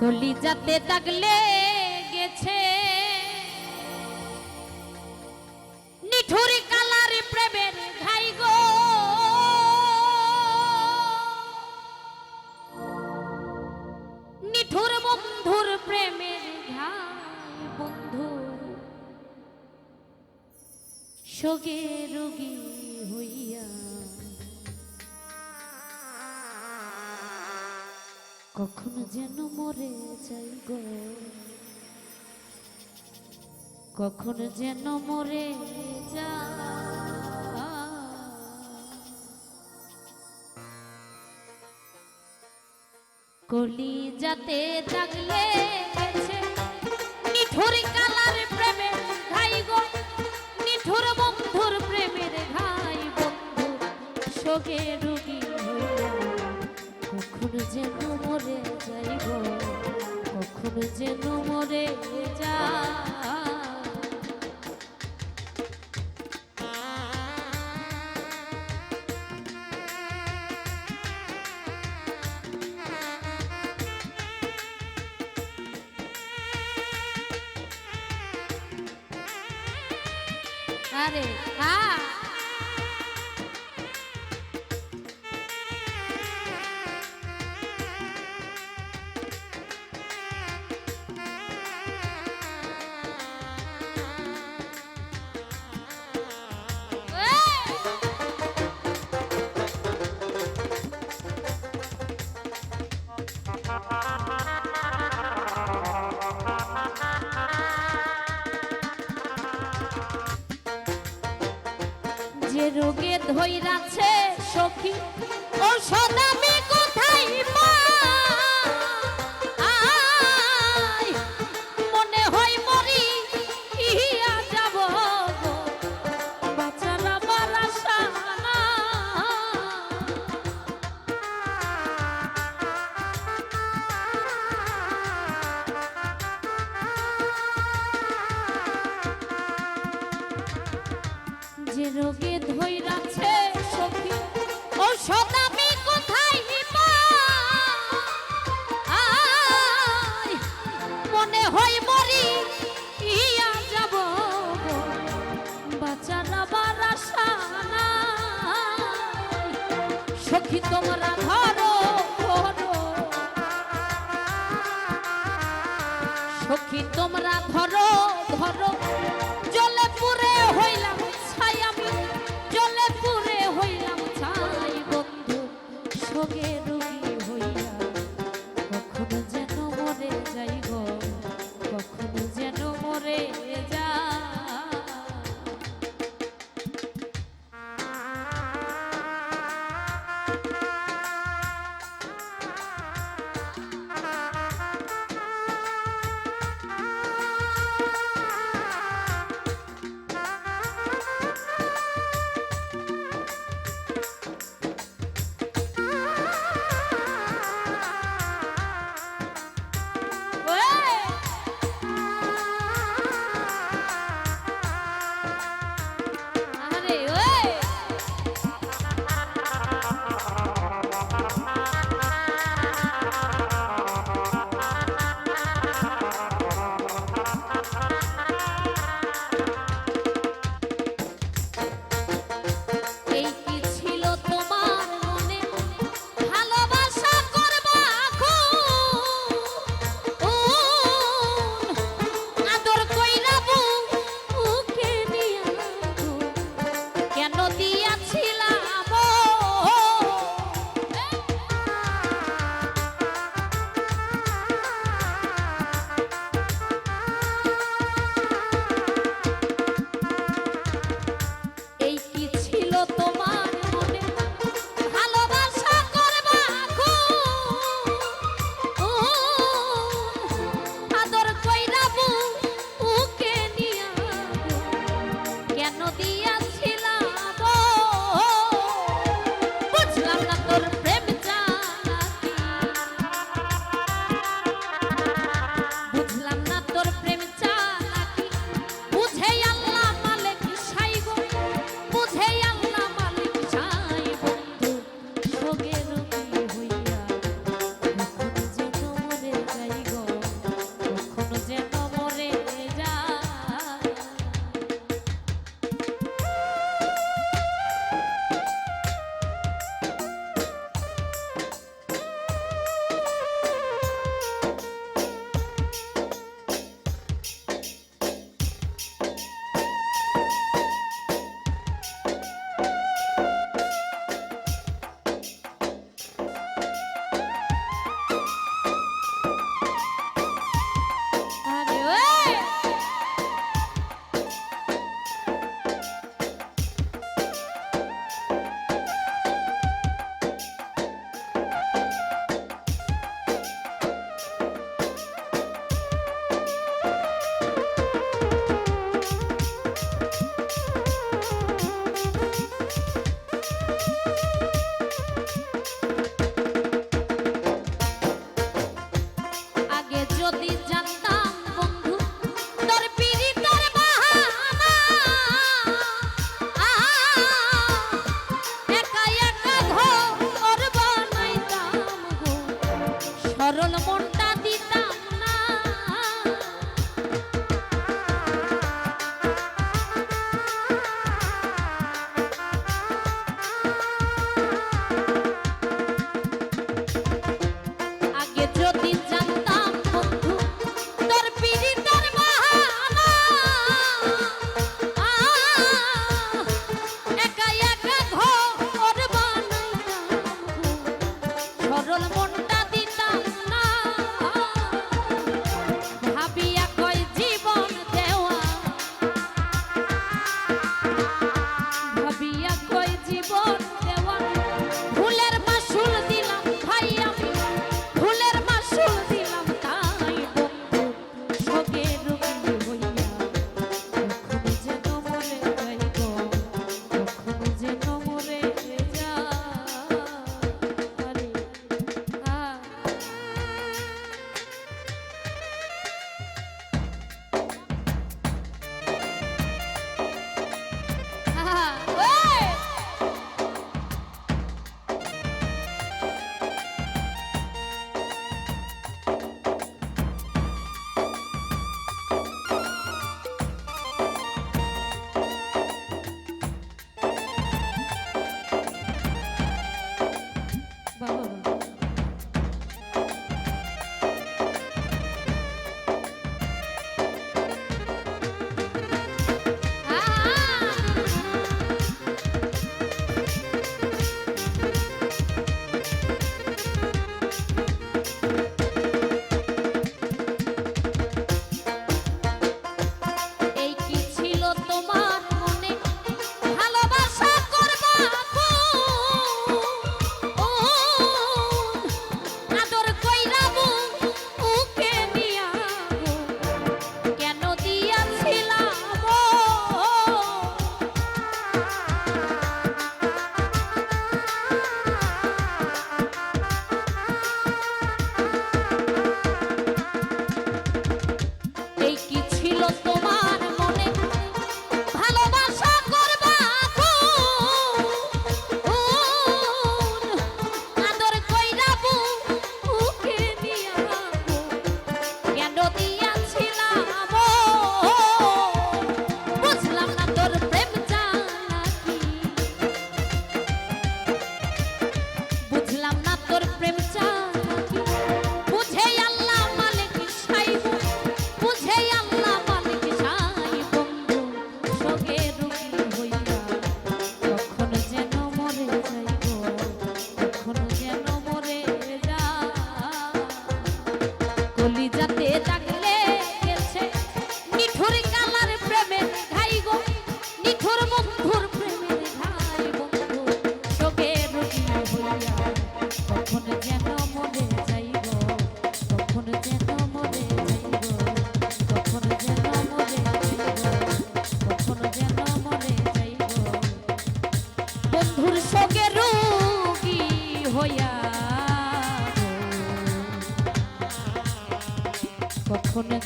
কলিজাতে দাগলে গেছে নিঠুরি কালার প্রেমের ঘাই গো। নিঠুর বন্ধুর প্রেমের ঘাই বন্ধু। সোগে রোগী হইয়া কখনো যেন মরে যাই গো? কখনো যেন মরে যা কলি যাতে জাগলে গেছে নিঠুর কালার প্রেমের ঘাই গো। নিঠুর বন্ধুর প্রেমের ঘাই বন্ধু সোগে রুগী কখনো যেন মরে যাইব কখনো যেন মরে যা আরে হ্যাঁ যে রোগে ধৈরাছে সখী। ও আমি কোথায় সখী তোমরা ধরো ধরো।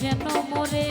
যেন মরে